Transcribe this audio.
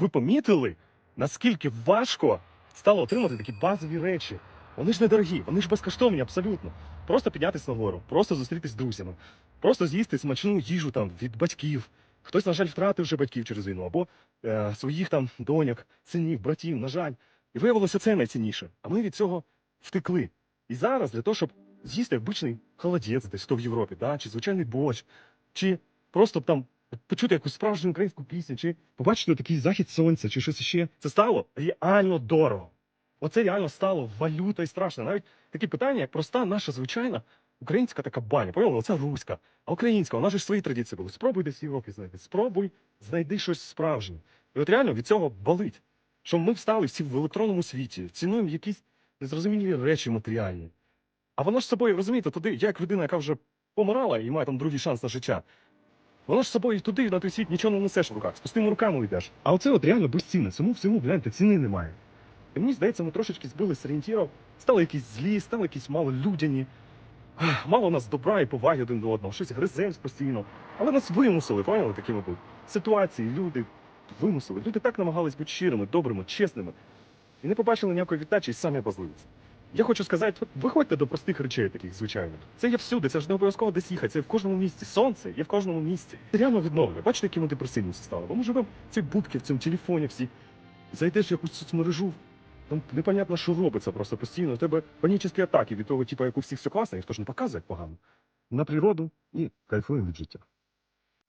ви помітили, наскільки важко стало отримати такі базові речі. Вони ж недорогі, вони ж безкоштовні абсолютно. Просто піднятися нагору, просто зустрітися з друзями, просто з'їсти смачну їжу там від батьків. Хтось, на жаль, втратив вже батьків через війну, або е, своїх там доньок, синів, братів, на жаль. І виявилося це найцінніше. А ми від цього втекли. І зараз для того, щоб з'їсти обичний холодець десь то в Європі, да? чи звичайний борщ, чи просто там почути якусь справжню українську пісню, чи побачити такий захід сонця, чи щось ще. Це стало реально дорого. Оце реально стало валютою страшно. Навіть такі питання, як проста наша звичайна українська така баня. Поняли? Оця руська. А українська, вона ж свої традиції були. Спробуй десь в Європі знайти. Спробуй знайди щось справжнє. І от реально від цього болить. Що ми встали всі в електронному світі, цінуємо якісь незрозумілі речі матеріальні. А воно ж собою, розумієте, туди, я як людина, яка вже помирала і має там другий шанс на життя. Воно ж з собою туди, на той світ, нічого не несеш в руках, з пустими руками йдеш. А оце от реально безцінне. Цьому всьому, гляньте, ціни немає. І мені здається, ми трошечки збили з орієнтірів, стали якісь злі, стали якісь малолюдяні. Мало у нас добра і поваги один до одного, щось гриземось постійно. Але нас вимусили, поняли, такими бути. Ситуації, люди вимусили. Люди так намагались бути щирими, добрими, чесними. І не побачили ніякої віддачі і самі обозлилися. Я хочу сказати, виходьте до простих речей, таких звичайних. Це є всюди, це ж не обов'язково десь їхати, це в кожному місці. Сонце є в кожному місці. Це реально відновлює. Бачите, які ми депресивні стали. Бо ми живемо в цій будці, в цьому телефоні всі. Зайдеш в якусь соцмережу, там непонятно, що робиться просто постійно. У тебе панічні атаки від того, типу, як у всіх все класно, ніхто ж не показує погано. На природу і кайфуємо від життя.